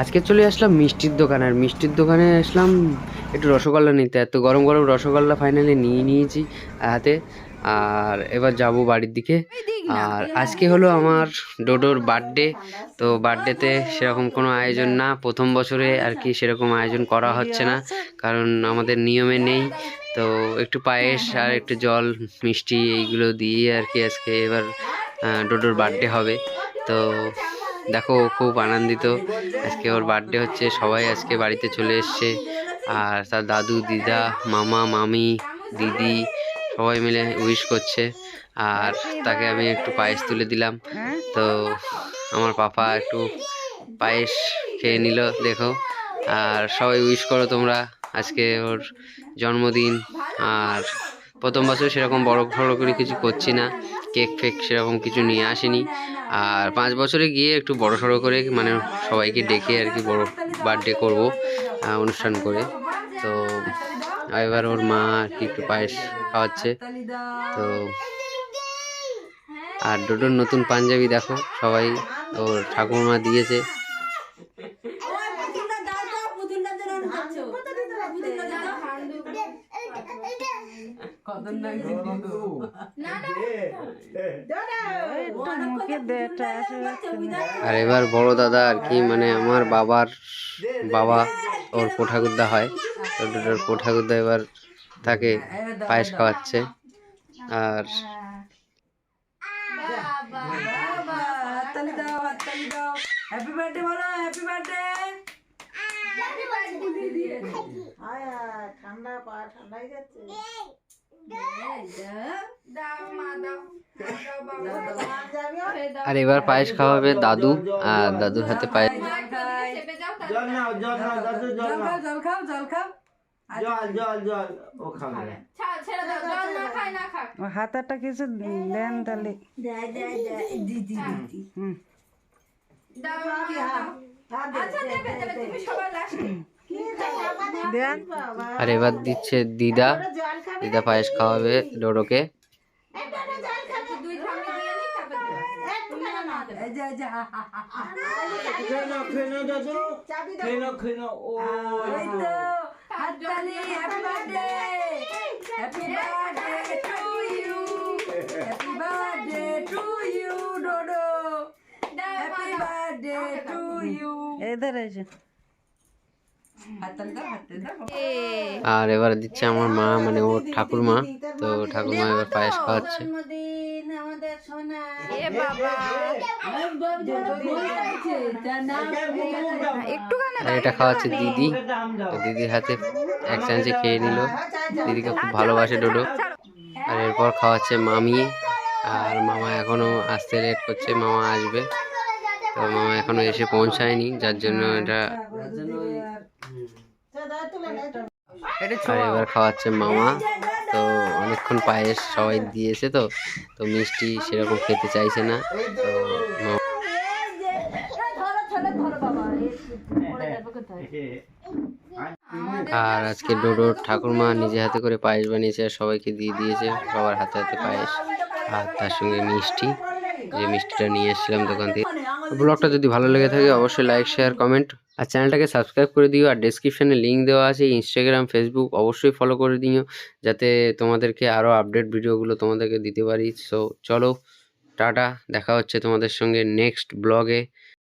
আজকে চলে আসলাম মিষ্টির দোকানে আর মিষ্টির দোকানে আসলাম একটু রসগোল্লা নিতে। এত গরম গরম রসগোল্লা ফাইনালি নিয়ে নিয়েছি হাতে আর এবার যাব বাড়ির দিকে। আর আজকে হলো আমার ডোডোর বার্থডে তো বার্থডেতে সেরকম কোনো আয়োজন না। প্রথম বছরে আর কি সেরকম আয়োজন করা হচ্ছে না কারণ আমাদের নিয়মে নেই। তো একটু পায়েস আর একটু জল মিষ্টি এইগুলো দিয়ে আর কি আজকে এবার ডোডোর বার্থডে হবে। তো দেখো খুব আনন্দিত। আজকে ওর বার্থডে হচ্ছে, সবাই আজকে বাড়িতে চলে এসছে। আর তার দাদু, দিদা, মামা, মামি, দিদি, সবাই মিলে উইশ করছে। আর তাকে আমি একটু পায়েস তুলে দিলাম। তো আমার পাপা একটু পায়েস খেয়ে নিল, দেখো। আর সবাই উইশ করো তোমরা আজকে ওর জন্মদিন। আর প্রথম বছর সেরকম বড় সড়ো করে কিছু করছি না। কেক ফেক সেরকম কিছু নিয়ে আসিনি। আর পাঁচ বছরে গিয়ে একটু বড় সড়ো করে মানে সবাইকে ডেকে আর কি বড় বার্থডে করব অনুষ্ঠান করে। তো এবার ওর মা আর কি একটু পায়েস খাওয়াচ্ছে। তো আর ডোডোর নতুন পাঞ্জাবি দেখো, সবাই ওর ঠাকুরমা দিয়েছে। আর এবার বড় দাদা আর কি মানে আমার বাবার বাবা ওর পোঠাগুদ্দা হয় ডোডোর পোঠাগুদ্দা এবার তাকে পায়েস খাওয়াচ্ছে। আর হ্যাপি বার্থডে বলো হ্যাপি বার্থডে ঠান্ডা পা ঠান্ডা হয়ে যাচ্ছে। আর এবার পায়েস খাওয়াবে দাদু আর দাদুর হাতে পায়েস। জল নাও জল নাও দাদু জল জল নাও। খাও জল খাও জল খাও। জল জল জল ও খাবে। হাতাটা কিছু দেন তাহলে। দেয় দেয় দেয় দিদি দিদি হুম। হাত দে, দে, দে, দে। কি খাব? আর এবার দিচ্ছে দিদা। দিদা পায়েস খাওয়াবে ডোডোকে। একটা জল আর এবার দিচ্ছে আমার মা মানে ওর ঠাকুরমা। তো ঠাকুরমা এবার পায়েস খাওয়াচ্ছে। জন্মদিন আমাদের সোনা। একটু আর এটা খাওয়াচ্ছে দিদি। দিদির হাতে এক চামচে খেয়ে নিল। দিদিকে খুব ভালোবাসে ডোডো। আর এরপর খাওয়াচ্ছে মামি। আর মামা এখনও আসতে লেট করছে মামা আসবে। তো মামা এখনও এসে পৌঁছায়নি যার জন্য এটা আর এবার খাওয়াচ্ছে মামা। তো অনেকক্ষণ পায়েস সবাই দিয়েছে তো তো মিষ্টি সেরকম খেতে চাইছে না। তো আর আজকে ডোডোর ঠাকুরমা নিজে হাতে করে পায়েস বানিয়েছে আর সবাইকে দিয়ে দিয়েছে সবার হাতে হাতে পায়েস আর তার সঙ্গে মিষ্টি। যে মিষ্টিটা নিয়ে এসেছিলাম দোকান থেকে ব্লগটা যদি ভালো লেগে থাকে অবশ্যই লাইক শেয়ার কমেন্ট আর চ্যানেলটাকে সাবস্ক্রাইব করে দিও। আর ডিসক্রিপশানে লিঙ্ক দেওয়া আছে ইনস্টাগ্রাম ফেসবুক অবশ্যই ফলো করে দিও যাতে তোমাদেরকে আরও আপডেট ভিডিওগুলো তোমাদেরকে দিতে পারি। সো চলো টাটা দেখা হচ্ছে তোমাদের সঙ্গে নেক্সট ব্লগে